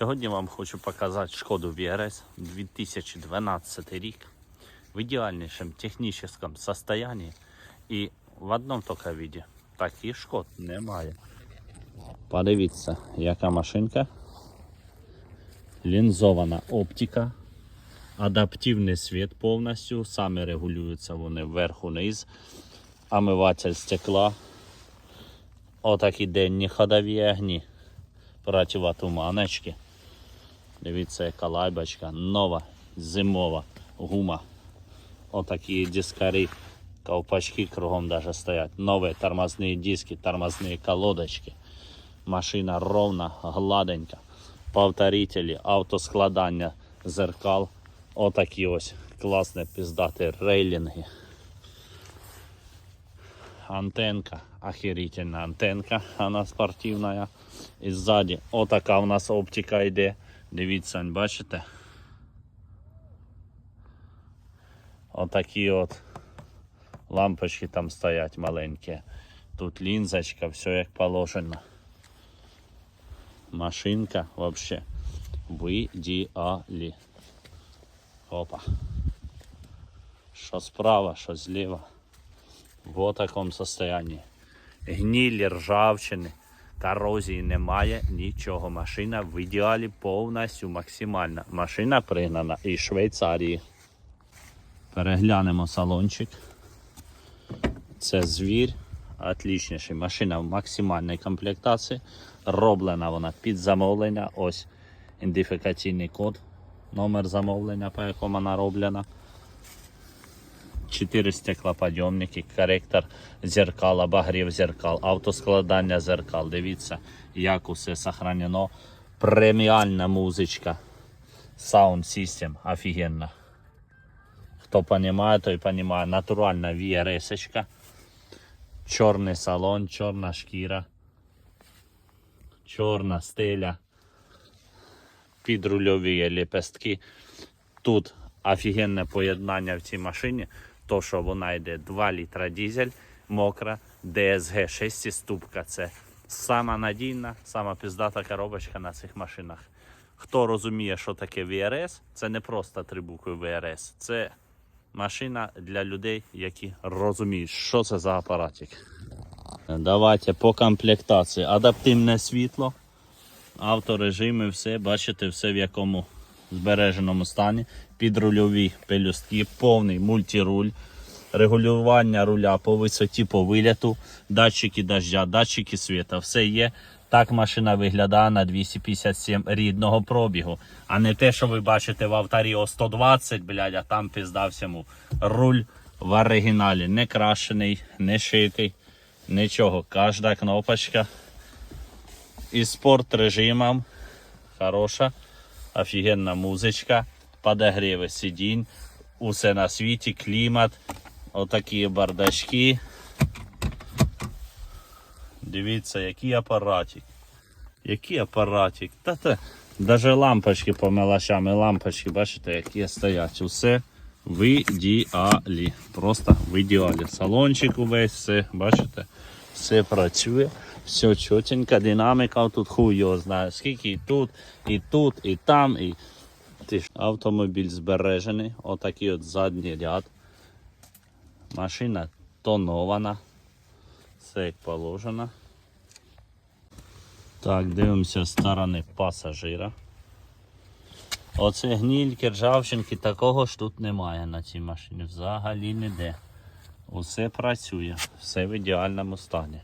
Сьогодні вам хочу показати шкоду VRS 2012 рік в ідеальнішому технічному стані і в одному тільки віді. Таких шкод немає. Подивіться, яка машинка. Лінзована оптика, адаптивний світ повністю, самі регулюються вони вверх-вниз, омиватель стекла, отакі денні ходові огні, противотуманочки. Дивіться, яка лайбочка, нова, зимова гума. Отакі дискари, ковпачки кругом даже стоять. Нові тормозні диски, тормозні колодочки. Машина ровна, гладенька. Повторителі, автоскладання зеркал. Отакі ось класні піздаті рейлінги. Антенка, охерительна антенка, она спортивная. І ззаді отака у нас оптика йде. Дивіться, бачите? Отакі от лампочки там стоять маленькі. Тут лінзочка, все як положено. Машинка вообще в. Опа. Що справа, що зліва. В такому состоянии. Гнілі, ржавчини, корозії немає, нічого. Машина в ідеалі повністю максимальна. Машина пригнана із Швейцарії. Переглянемо салончик. Це звір. Отлічніший. Машина в максимальній комплектації. Роблена вона під замовлення. Ось ідентифікаційний код. Номер замовлення, по якому вона роблена. 4 стеклоподйомники, коректор зеркал, обогрів зеркал, автоскладання зеркал. Дивіться, як усе сохранено. Преміальна музичка. Sound System офігенна. Хто розуміє, той розуміє. Натуральна VRS. Чорний салон, чорна шкіра, чорна стеля, підрульові лепестки. Тут офігенне поєднання в цій машині, то що вона йде 2 літра дизель, мокра, DSG 6 ступка. Це сама надійна, сама піздата коробочка на цих машинах. Хто розуміє, що таке VRS, це не просто три букви VRS, це машина для людей, які розуміють, що це за апаратик. Давайте по комплектації. Адаптивне світло, авторежими, все, бачите, все в якому збереженому стані. Підрульові пелюстки, повний мультируль, регулювання руля по висоті, по виляту, датчики дождя, датчики світа, все є. Так машина виглядає на 257 рідного пробігу. А не те, що ви бачите в Авторіо 120, блядь, а там пізда всьому. Руль в оригіналі не крашений, не шитий, нічого. Кожна кнопочка із спорт режимом. Хороша, офігенна музичка, подогріви сидінь, усе на світі, клімат, отакі бардачки. Дивіться, який апаратик. Який апаратик. Та та. Даже лампочки по мелочам лампочки, бачите, які стоять. Усе в ідеалі. Просто в ідеалі. Салончик увесь, все, бачите, все працює, все чотенько, динаміка тут хуй його знає. Скільки і тут, і тут, і там, і. Ти Автомобіль збережений, отакий от задній ряд. Машина тонована. Все як положено. Так, дивимося з сторони пасажира. Оце гнільки, ржавчинки, такого ж тут немає на цій машині. Взагалі ніде. Усе працює, все в ідеальному стані.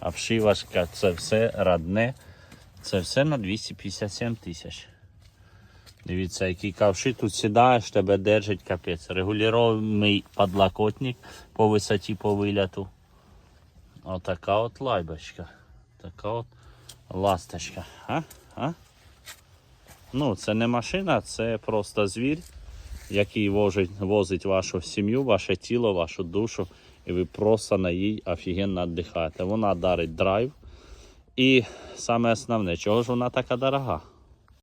Обшивашка, це все родне. Це все на 257 тисяч. Дивіться, який ковши тут сідаєш, тебе держить капець. Регулюваний подлокотник по висоті по виляту. Отака от лайбочка. Така от ласточка. А? А? Ну, це не машина, це просто звір, який возить, возить вашу сім'ю, ваше тіло, вашу душу, і ви просто на їй офігенно віддихаєте. Вона дарить драйв. І саме основне, чого ж вона така дорога?